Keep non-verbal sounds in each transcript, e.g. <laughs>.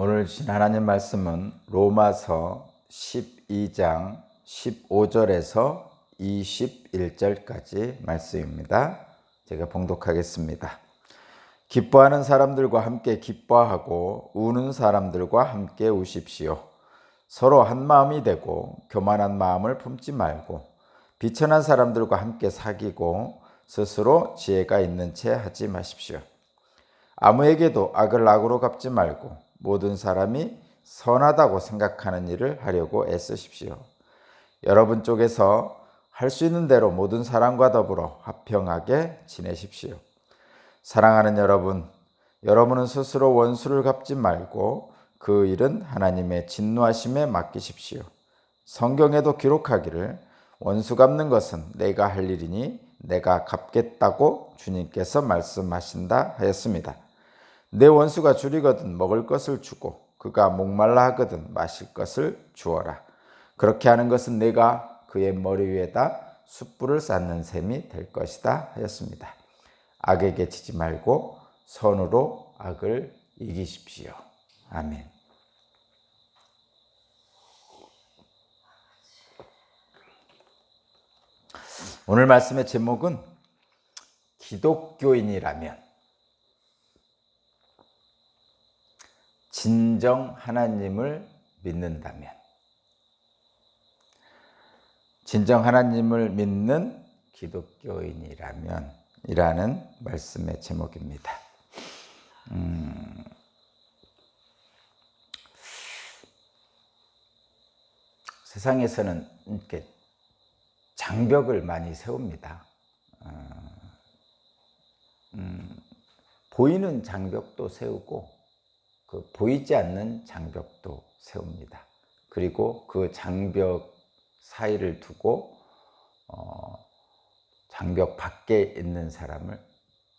오늘 주신 하나님 말씀은 로마서 12장 15절에서 21절까지 말씀입니다. 제가 봉독하겠습니다. 기뻐하는 사람들과 함께 기뻐하고 우는 사람들과 함께 우십시오. 서로 한 마음이 되고 교만한 마음을 품지 말고 비천한 사람들과 함께 사귀고 스스로 지혜가 있는 채 하지 마십시오. 아무에게도 악을 악으로 갚지 말고 모든 사람이 선하다고 생각하는 일을 하려고 애쓰십시오. 여러분 쪽에서 할 수 있는 대로 모든 사람과 더불어 화평하게 지내십시오. 사랑하는 여러분, 여러분은 스스로 원수를 갚지 말고 그 일은 하나님의 진노하심에 맡기십시오. 성경에도 기록하기를 원수 갚는 것은 내가 할 일이니 내가 갚겠다고 주님께서 말씀하신다 하였습니다. 내 원수가 줄이거든 먹을 것을 주고 그가 목말라 하거든 마실 것을 주어라. 그렇게 하는 것은 내가 그의 머리 위에다 숯불을 쌓는 셈이 될 것이다 하였습니다. 악에게 지지 말고 선으로 악을 이기십시오. 아멘. 오늘 말씀의 제목은 기독교인이라면 진정 하나님을 믿는다면 진정 하나님을 믿는 기독교인이라면 이라는 말씀의 제목입니다. 음, 세상에서는 이렇게 장벽을 많이 세웁니다. 어, 음, 보이는 장벽도 세우고 그 보이지 않는 장벽도 세웁니다. 그리고 그 장벽 사이를 두고 어, 장벽 밖에 있는 사람을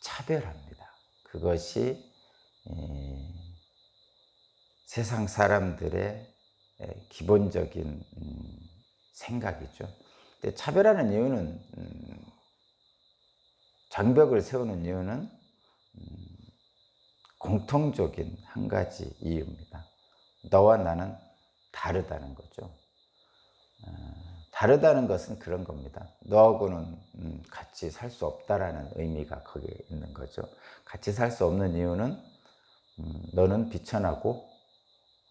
차별합니다. 그것이 에, 세상 사람들의 에, 기본적인 음, 생각이죠. 근데 차별하는 이유는 음, 장벽을 세우는 이유는 음, 공통적인 한 가지 이유입니다. 너와 나는 다르다는 거죠. 어, 다르다는 것은 그런 겁니다. 너하고는 음, 같이 살 수 없다라는 의미가 거기에 있는 거죠. 같이 살 수 없는 이유는 음, 너는 비천하고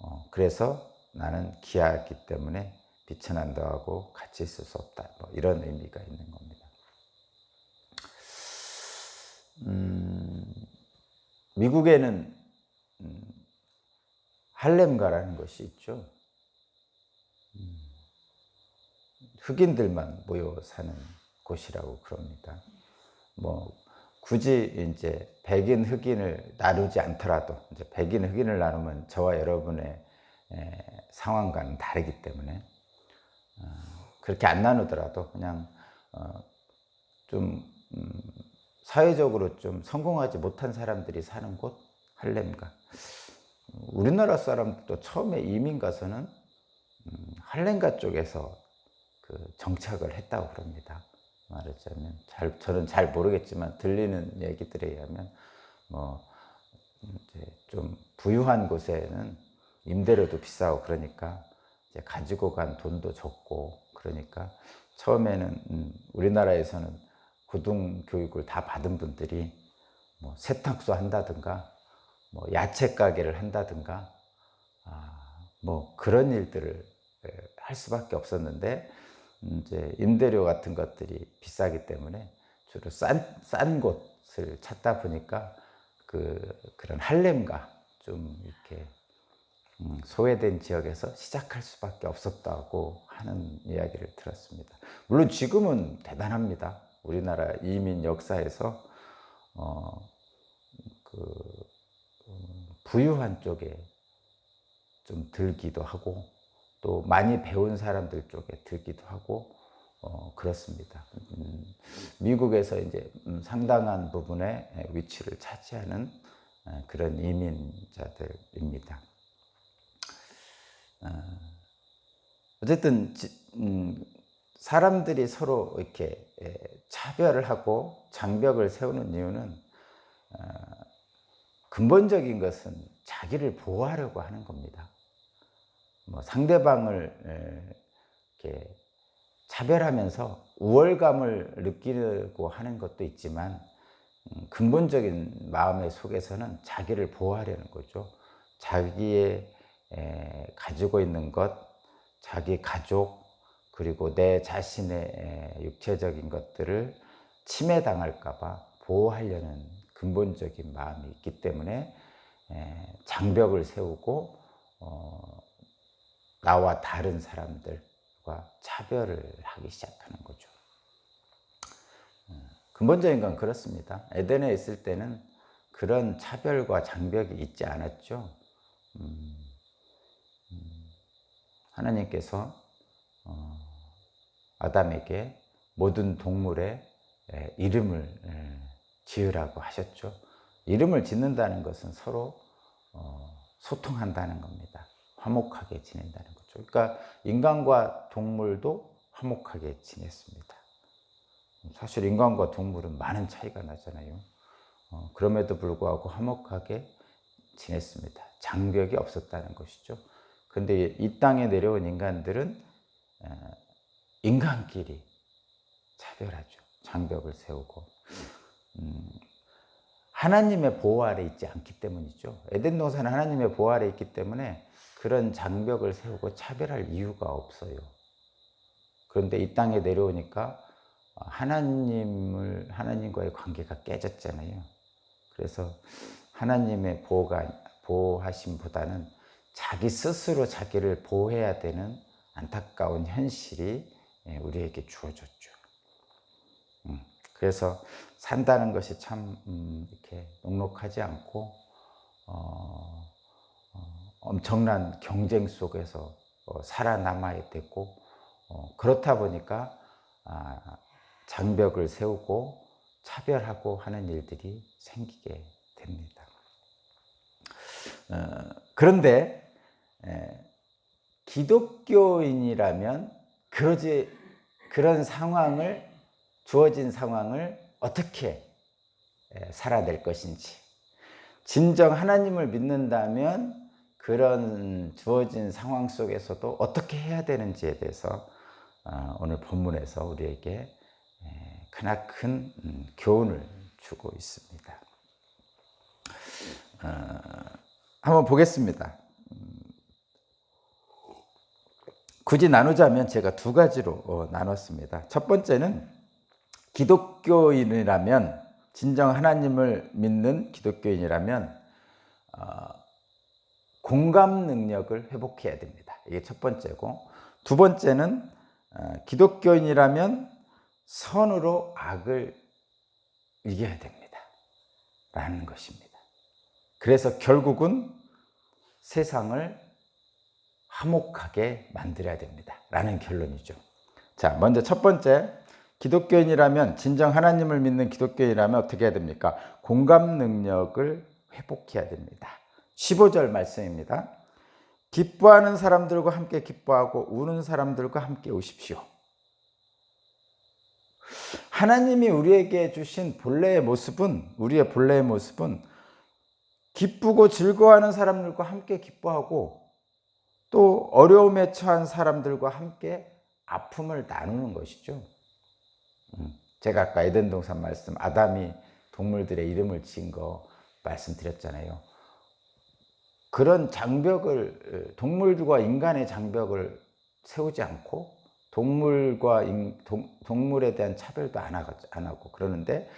어, 그래서 나는 기하기 때문에 비천한 너하고 같이 있을 수 없다. 뭐 이런 의미가 있는 겁니다. 음, 미국에는 음, 할렘가라는 것이 있죠. 음, 흑인들만 모여 사는 곳이라고 그럽니다. 뭐 굳이 이제 백인 흑인을 나누지 않더라도 이제 백인 흑인을 나누면 저와 여러분의 에, 상황과는 다르기 때문에 어, 그렇게 안 나누더라도 그냥 어, 좀 음, 사회적으로 좀 성공하지 못한 사람들이 사는 곳 할렘가. 우리나라 사람도 처음에 이민 가서는 음, 할렘가 쪽에서 그 정착을 했다고 그럽니다. 말하자면 잘 저는 잘 모르겠지만 들리는 얘기들에 의하면 뭐 이제 좀 부유한 곳에는 임대료도 비싸고 그러니까 이제 가지고 간 돈도 적고 그러니까 처음에는 음, 우리나라에서는 고등 교육을 다 받은 분들이 뭐 세탁소 한다든가 뭐 야채 가게를 한다든가 아, 뭐 그런 일들을 할 수밖에 없었는데 이제 임대료 같은 것들이 비싸기 때문에 주로 싼, 싼 곳을 찾다 보니까 그 그런 할렘과 좀 이렇게 음, 소외된 지역에서 시작할 수밖에 없었다고 하는 이야기를 들었습니다. 물론 지금은 대단합니다. 우리나라 이민 역사에서 어, 그 음, 부유한 쪽에 좀 들기도 하고 또 많이 배운 사람들 쪽에 들기도 하고 어, 그렇습니다. 음, 미국에서 이제 음, 상당한 부분의 위치를 차지하는 어, 그런 이민자들입니다. 어, 어쨌든 음, 사람들이 서로 이렇게 차별을 하고 장벽을 세우는 이유는 어, 근본적인 것은 자기를 보호하려고 하는 겁니다. 뭐 상대방을 에, 이렇게 차별하면서 우월감을 느끼려고 하는 것도 있지만 음, 근본적인 마음의 속에서는 자기를 보호하려는 거죠. 자기의 에, 가지고 있는 것, 자기 가족, 그리고 내 자신의 에, 육체적인 것들을 침해당할까봐 보호하려는 근본적인 마음이 있기 때문에 에, 장벽을 세우고 어, 나와 다른 사람들과 차별을 하기 시작하는 거죠. 음, 근본적인 건 그렇습니다. 에덴에 있을 때는 그런 차별과 장벽이 있지 않았죠. 음, 음, 하나님께서 어, 아담에게 모든 동물의 에, 이름을 에, 지으라고 하셨죠. 이름을 짓는다는 것은 서로 어, 소통한다는 겁니다. 화목하게 지낸다는 거죠. 그러니까 인간과 동물도 화목하게 지냈습니다. 사실 인간과 동물은 많은 차이가 나잖아요. 어, 그럼에도 불구하고 화목하게 지냈습니다. 장벽이 없었다는 것이죠. 근데 이 땅에 내려온 인간들은 어, 인간끼리 차별하죠. 장벽을 세우고. 음, 하나님의 보호 아래 있지 않기 때문이죠. 에덴 동산은 하나님의 보호 아래 있기 때문에 그런 장벽을 세우고 차별할 이유가 없어요. 그런데 이 땅에 내려오니까 하나님을 하나님과의 관계가 깨졌잖아요. 그래서 하나님의 보호가 보호하심보다는 자기 스스로 자기를 보호해야 되는 안타까운 현실이 예, 우리에게 주어졌죠. 음, 그래서 산다는 것이 참 음, 이렇게 녹록하지 않고 어, 어, 엄청난 경쟁 속에서 어, 살아남아야 되고 어, 그렇다 보니까 아, 장벽을 세우고 차별하고 하는 일들이 생기게 됩니다. 어, 그런데 에, 기독교인이라면 그러지 그런 상황을 주어진 상황을 어떻게 살아낼 것인지 진정 하나님을 믿는다면 그런 주어진 상황 속에서도 어떻게 해야 되는지에 대해서 어, 오늘 본문에서 우리에게 크나큰 음, 교훈을 주고 있습니다. 어, 한번 보겠습니다. 음, 굳이 나누자면 제가 두 가지로 어, 나눴습니다. 첫 번째는 기독교인이라면 진정 하나님을 믿는 기독교인이라면 어, 공감 능력을 회복해야 됩니다. 이게 첫 번째고 두 번째는 어, 기독교인이라면 선으로 악을 이겨야 됩니다. 라는 것입니다. 그래서 결국은 세상을 화목하게 만들어야 됩니다. 라는 결론이죠. 자, 먼저 첫 번째, 기독교인이라면, 진정 하나님을 믿는 기독교인이라면 어떻게 해야 됩니까? 공감 능력을 회복해야 됩니다. 15절 말씀입니다. 기뻐하는 사람들과 함께 기뻐하고 우는 사람들과 함께 우십시오. 하나님이 우리에게 주신 본래의 모습은 우리의 본래의 모습은 기쁘고 즐거워하는 사람들과 함께 기뻐하고 또 어려움에 처한 사람들과 함께 아픔을 나누는 것이죠. 음, 제가 아까 에덴 동산 말씀 아담이 동물들의 이름을 지은 거 말씀드렸잖아요. 그런 장벽을 동물과 인간의 장벽을 세우지 않고 동물과 인, 동, 동물에 대한 차별도 안, 하고, 안 하고 그러는데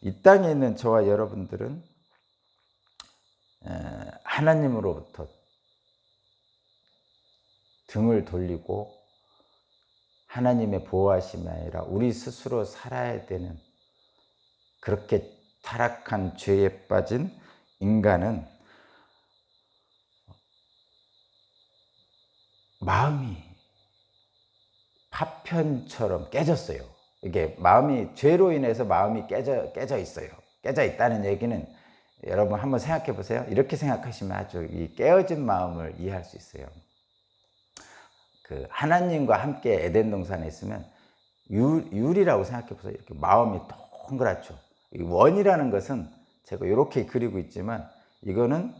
이 땅에 있는 저와 여러분들은 하나님으로부터 등을 돌리고 하나님의 보호하심이 아니라 우리 스스로 살아야 되는 그렇게 타락한 죄에 빠진 인간은 마음이 파편처럼 깨졌어요. 이게 마음이 죄로 인해서 마음이 깨져 깨져 있어요. 깨져 있다는 얘기는 여러분 한번 생각해 보세요. 이렇게 생각하시면 아주 이 깨어진 마음을 이해할 수 있어요. 그 하나님과 함께 에덴 동산에 있으면 유, 율이라고 생각해 보세요. 이렇게 마음이 동그랗죠. 원이라는 것은 제가 이렇게 그리고 있지만 이거는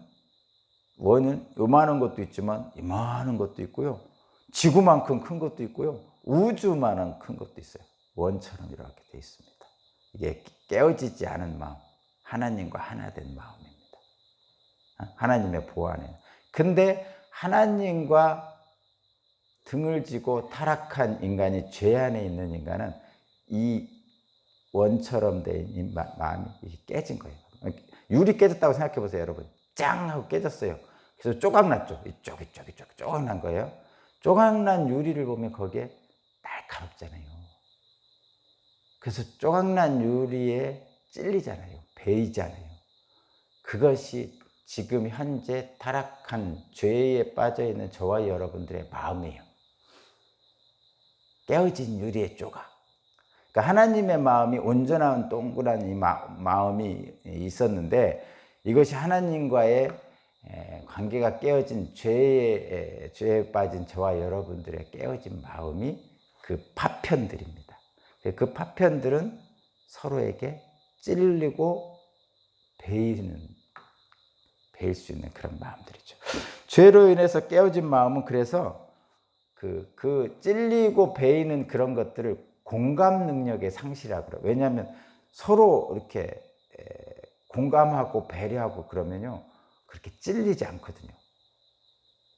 원은 요만한 것도 있지만 이만한 것도 있고요. 지구만큼 큰 것도 있고요. 우주만한 큰 것도 있어요. 원처럼 이렇게 돼 있습니다. 이게 깨어지지 않은 마음, 하나님과 하나 된 마음입니다. 하나님의 보안에. 근데 하나님과 등을 지고 타락한 인간이 죄 안에 있는 인간은 이 원처럼 된 마음이 깨진 거예요. 유리 깨졌다고 생각해 보세요, 여러분. 짱 하고 깨졌어요. 그래서 조각났죠. 이쪽, 이쪽, 이쪽, 조각난 거예요. 조각난 유리를 보면 거기에 날카롭잖아요. 그래서 조각난 유리에 찔리잖아요. 베이잖아요. 그것이 지금 현재 타락한 죄에 빠져 있는 저와 여러분들의 마음이에요. 깨어진 유리의 조각. 그러니까 하나님의 마음이 온전한 동그란 이 마, 마음이 있었는데 이것이 하나님과의 관계가 깨어진 죄에 죄에 빠진 저와 여러분들의 깨어진 마음이 그 파편들입니다. 그 파편들은 서로에게 찔리고 베이는 베일 수 있는 그런 마음들이죠. 죄로 인해서 깨어진 마음은 그래서 그, 그 찔리고 베이는 그런 것들을 공감 능력의 상실이라고 그래요. 왜냐하면 서로 이렇게 공감하고 배려하고 그러면요. 그렇게 찔리지 않거든요.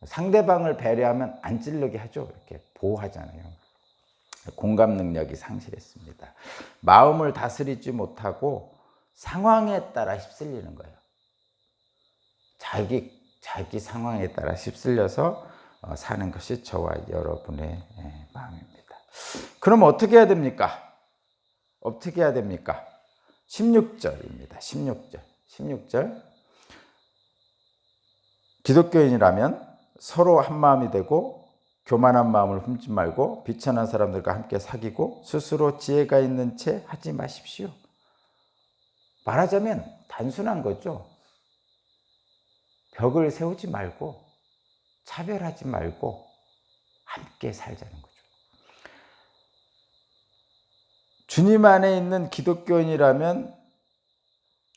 상대방을 배려하면 안 찔르게 하죠. 이렇게 보호하잖아요. 공감 능력이 상실했습니다. 마음을 다스리지 못하고 상황에 따라 휩쓸리는 거예요. 자기 자기 상황에 따라 휩쓸려서 어, 사는 것이 저와 여러분의 마음입니다. 그럼 어떻게 해야 됩니까? 어떻게 해야 됩니까? 16절입니다. 16절. 16절. 기독교인이라면 서로 한 마음이 되고 교만한 마음을 품지 말고 비천한 사람들과 함께 사귀고 스스로 지혜가 있는 채 하지 마십시오. 말하자면 단순한 거죠. 벽을 세우지 말고 차별하지 말고 함께 살자는 거죠. 주님 안에 있는 기독교인이라면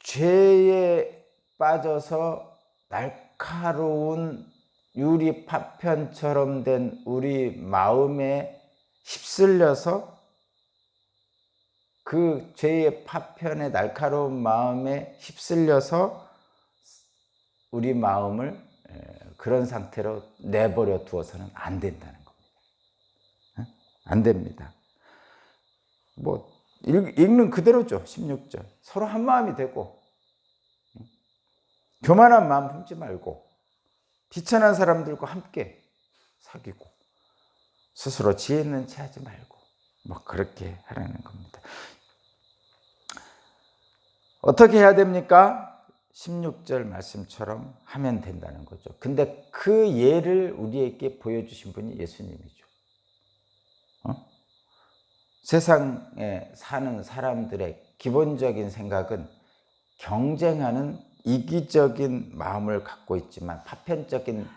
죄에 빠져서 날카로운 유리 파편처럼 된 우리 마음에 휩쓸려서 그 죄의 파편의 날카로운 마음에 휩쓸려서 우리 마음을 그런 상태로 내버려 두어서는 안 된다는 겁니다. 안 됩니다. 뭐 읽 는 그대로죠. 16절. 서로 한 마음이 되고 교만한 마음 품지 말고 비천한 사람들과 함께 사귀고 스스로 지혜 있는 채 하지 말고 뭐 그렇게 하라는 겁니다. 어떻게 해야 됩니까? 16절 말씀처럼 하면 된다는 거죠. 근데 그 예를 우리에게 보여주신 분이 예수님이죠. 어? 세상에 사는 사람들의 기본적인 생각은 경쟁하는 이기적인 마음을 갖고 있지만 파편적인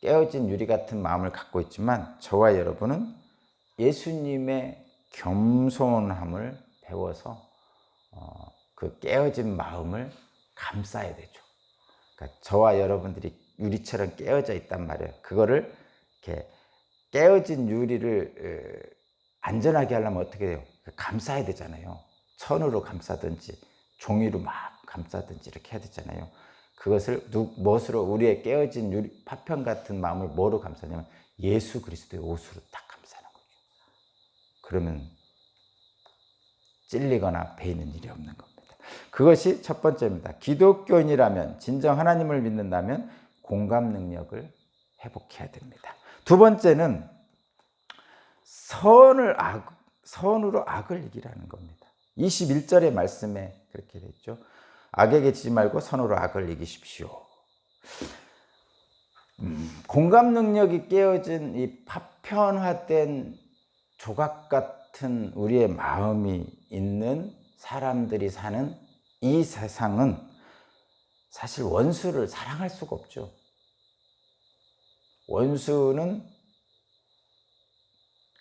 깨어진 유리 같은 마음을 갖고 있지만 저와 여러분은 예수님의 겸손함을 배워서 어, 그 깨어진 마음을 감싸야 되죠. 그러니까 저와 여러분들이 유리처럼 깨어져 있단 말이에요. 그거를 이렇게 깨어진 유리를 안전하게 하려면 어떻게 돼요? 감싸야 되잖아요. 천으로 감싸든지 종이로 막 감싸든지 이렇게 해야 되잖아요. 그것을 무엇으로 우리의 깨어진 유리 파편 같은 마음을 뭐로 감싸냐면 예수 그리스도의 옷으로 딱 감싸는 거죠. 그러면 찔리거나 베이는 일이 없는 겁니다. 그것이 첫 번째입니다. 기독교인이라면 진정 하나님을 믿는다면 공감 능력을 회복해야 됩니다. 두 번째는 선을 악, 선으로 악을 이기라는 겁니다. 21절의 말씀에 그렇게 됐죠. 악에게 지지 말고 선으로 악을 이기십시오. 음, 공감 능력이 깨어진 이 파편화된 조각 같은 우리의 마음이 있는 사람들이 사는 이 세상은 사실 원수를 사랑할 수가 없죠. 원수는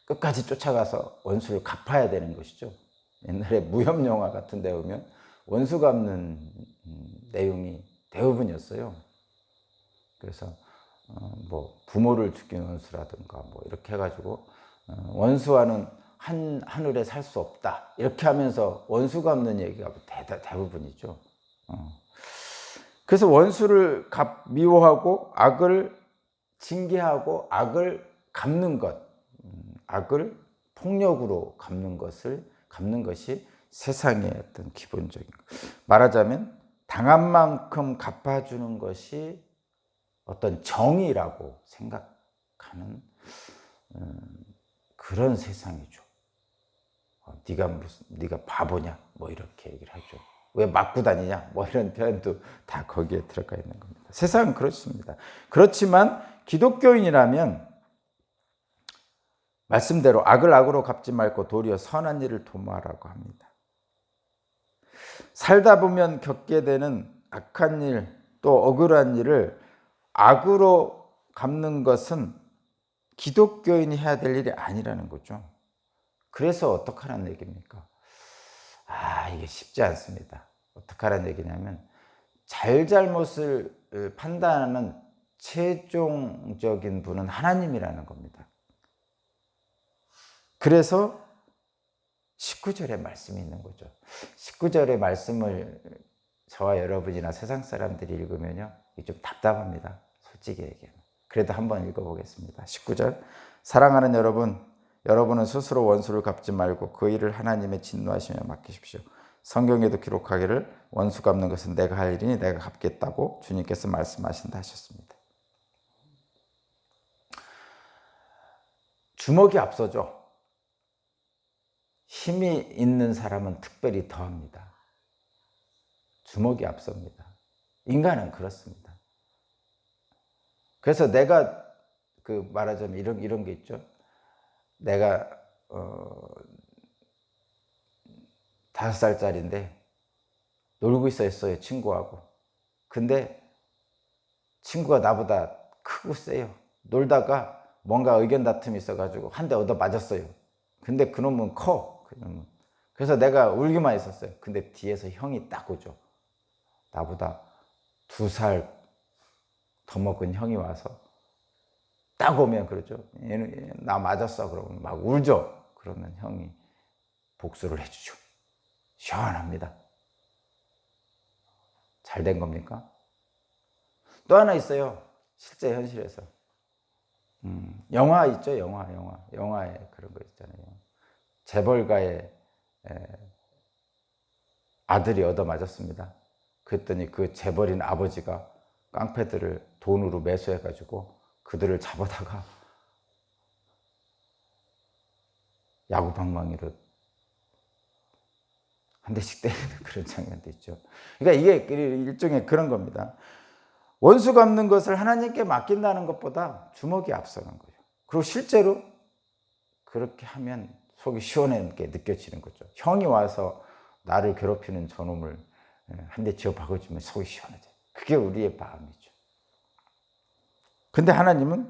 끝까지 쫓아가서 원수를 갚아야 되는 것이죠. 옛날에 무협 영화 같은 데 보면 원수 갚는 내용이 대부분이었어요. 그래서 어, 뭐 부모를 죽인 원수라든가 뭐 이렇게 해가지고 어, 원수와는 한 하늘에 살 수 없다 이렇게 하면서 원수가 없는 얘기가 대, 대부분이죠. 어. 그래서 원수를 갚, 미워하고 악을 징계하고 악을 갚는 것, 음, 악을 폭력으로 갚는 것을 갚는 것이 세상의 어떤 기본적인 것. 말하자면 당한 만큼 갚아주는 것이 어떤 정의라고 생각하는 음, 그런 세상이죠. 어, 네가 무슨 네가 바보냐 뭐 이렇게 얘기를 하죠. 왜 맞고 다니냐 뭐 이런 표현도 다 거기에 들어가 있는 겁니다. 세상은 그렇습니다. 그렇지만 기독교인이라면 말씀대로 악을 악으로 갚지 말고 도리어 선한 일을 도모하라고 합니다. 살다 보면 겪게 되는 악한 일, 또 억울한 일을 악으로 갚는 것은 기독교인이 해야 될 일이 아니라는 거죠. 그래서 어떡하라는 얘기입니까? 아, 이게 쉽지 않습니다. 어떡하라는 얘기냐면, 잘잘못을 판단하는 최종적인 분은 하나님이라는 겁니다. 그래서 19절에 말씀이 있는 거죠. 19절의 말씀을 저와 여러분이나 세상 사람들이 읽으면요. 좀 답답합니다. 솔직히 얘기하면. 그래도 한번 읽어보겠습니다. 19절. 사랑하는 여러분, 여러분은 스스로 원수를 갚지 말고 그 일을 하나님의 진노하시며 맡기십시오. 성경에도 기록하기를 원수 갚는 것은 내가 할 일이니 내가 갚겠다고 주님께서 말씀하신다 하셨습니다. 주먹이 앞서죠. 힘이 있는 사람은 특별히 더합니다. 주먹이 앞섭니다. 인간은 그렇습니다. 그래서 내가 그 말하자면 이런 이런 게 있죠. 내가 어 다섯 살짜리인데 놀고 있었어요 친구하고. 근데 친구가 나보다 크고 세요. 놀다가 뭔가 의견 다툼이 있어가지고 한 대 얻어 맞았어요. 근데 그놈은 커. 그놈은. 그래서 내가 울기만 했었어요. 근데 뒤에서 형이 딱 오죠. 나보다 두 살 더 먹은 형이 와서 딱 오면 그러죠. 얘는 나 맞았어. 그러면 막 울죠. 그러면 형이 복수를 해주죠. 시원합니다. 잘 된 겁니까? 또 하나 있어요. 실제 현실에서. 음, 영화 있죠, 영화, 영화. 영화에 그런 거 있잖아요. 재벌가의 에, 아들이 얻어맞았습니다. 그랬더니 그 재벌인 아버지가 깡패들을 돈으로 매수해가지고 그들을 잡아다가 야구 방망이로 한 대씩 <laughs> 때리는 그런 장면도 있죠. 그러니까 이게 일종의 그런 겁니다. 원수 갚는 것을 하나님께 맡긴다는 것보다 주먹이 앞서는 거예요. 그리고 실제로 그렇게 하면 속이 시원하게 느껴지는 거죠. 형이 와서 나를 괴롭히는 저놈을 한 대 지어 박아주면 속이 시원하죠. 그게 우리의 마음이죠. 근데 하나님은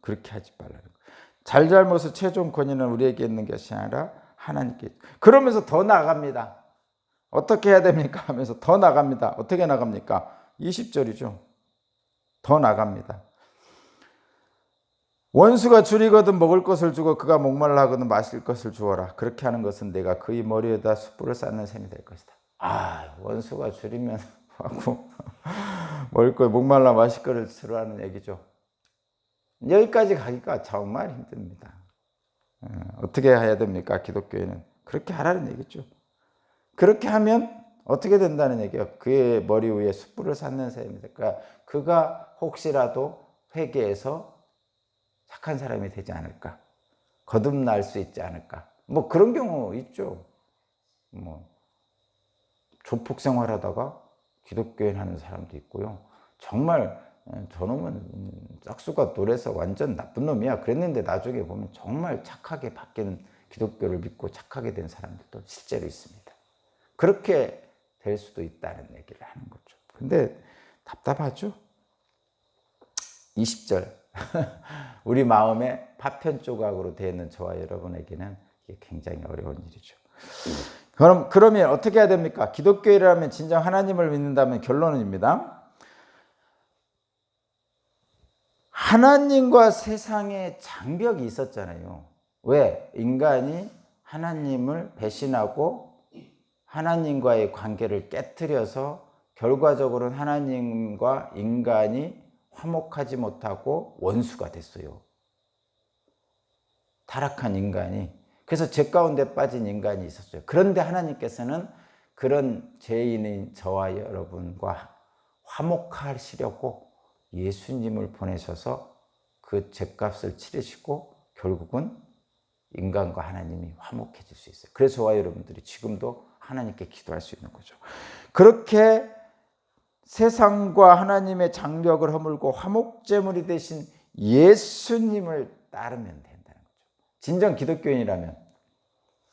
그렇게 하지 말라는 거예요. 잘잘못의 최종 권위는 우리에게 있는 것이 아니라 하나님께. 그러면서 더 나갑니다. 어떻게 해야 됩니까? <laughs> 하면서 더 나갑니다. 어떻게 나갑니까? 20절이죠. 더 나갑니다. 원수가 줄이거든 먹을 것을 주고 그가 목말라 하거든 마실 것을 주어라. 그렇게 하는 것은 내가 그의 머리에다 숯불을 쌓는 셈이 될 것이다. 아, 원수가 줄이면 <laughs> 하고 <laughs> 먹을 거 목말라 마실 거를 주라는 얘기죠. 여기까지 가기가 정말 힘듭니다. 어, 어떻게 해야 됩니까? 기독교인은 그렇게 하라는 얘기죠. 그렇게 하면 어떻게 된다는 얘기예요. 그의 머리 위에 숯불을 쌓는 셈입니다. 그러니까 그가 혹시라도 회개해서 착한 사람이 되지 않을까? 거듭날 수 있지 않을까? 뭐 그런 경우 있죠. 뭐 조폭 생활하다가 기독교인 하는 사람도 있고요. 정말 저놈은 짝수가 노래서 완전 나쁜 놈이야. 그랬는데 나중에 보면 정말 착하게 바뀌는 기독교를 믿고 착하게 된 사람들도 실제로 있습니다. 그렇게 될 수도 있다는 얘기를 하는 거죠. 근데 답답하죠? 20절. <laughs> 우리 마음에 파편 조각으로 되어 있는 저와 여러분에게는 이게 굉장히 어려운 일이죠. 그럼, 그러면 어떻게 해야 됩니까? 기독교인이라면 진정 하나님을 믿는다면 결론입니다. 하나님과 세상에 장벽이 있었잖아요. 왜? 인간이 하나님을 배신하고 하나님과의 관계를 깨뜨려서 결과적으로는 하나님과 인간이 화목하지 못하고 원수가 됐어요. 타락한 인간이. 그래서 죄 가운데 빠진 인간이 있었어요. 그런데 하나님께서는 그런 죄인인 저와 여러분과 화목하시려고 예수님을 보내셔서 그 죄값을 치르시고 결국은 인간과 하나님이 화목해질 수 있어요. 그래서 저와 여러분들이 지금도 하나님께 기도할 수 있는 거죠. 그렇게 세상과 하나님의 장벽을 허물고 화목제물이 되신 예수님을 따르면 된다는 거죠. 진정 기독교인이라면,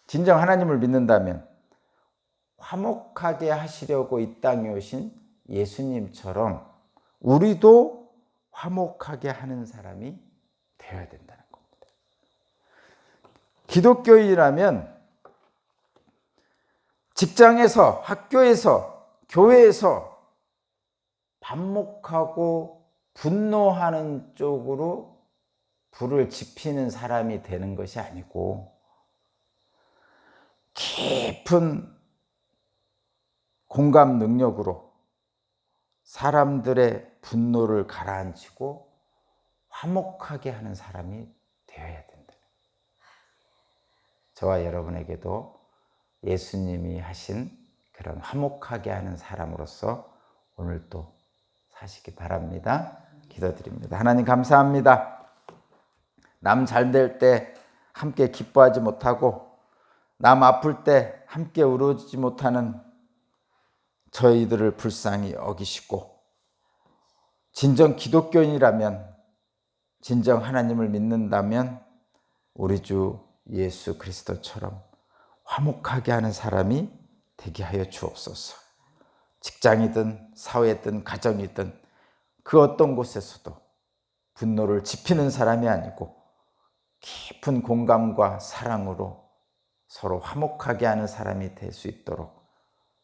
진정 하나님을 믿는다면, 화목하게 하시려고 이 땅에 오신 예수님처럼 우리도 화목하게 하는 사람이 되어야 된다는 겁니다. 기독교인이라면 직장에서, 학교에서, 교회에서 반목하고 분노하는 쪽으로 불을 지피는 사람이 되는 것이 아니고 깊은 공감 능력으로 사람들의 분노를 가라앉히고 화목하게 하는 사람이 되어야 된다. 저와 여러분에게도 예수님이 하신 그런 화목하게 하는 사람으로서 오늘 또 사시기 바랍니다. 기도드립니다. 하나님 감사합니다. 남 잘 될 때 함께 기뻐하지 못하고 남 아플 때 함께 울어주지 못하는 저희들을 불쌍히 여기시고 진정 기독교인이라면 진정 하나님을 믿는다면 우리 주 예수 그리스도처럼 화목하게 하는 사람이 되게 하여 주옵소서. 직장이든 사회든 가정이든 그 어떤 곳에서도 분노를 지피는 사람이 아니고 깊은 공감과 사랑으로 서로 화목하게 하는 사람이 될 수 있도록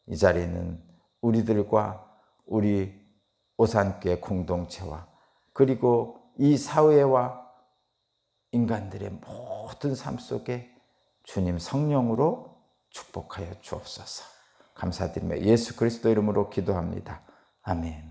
이 자리는 우리들과 우리 오산교회 공동체와 그리고 이 사회와 인간들의 모든 삶 속에 주님 성령으로 축복하여 주옵소서. 감사드리며 예수 그리스도 이름으로 기도합니다. 아멘.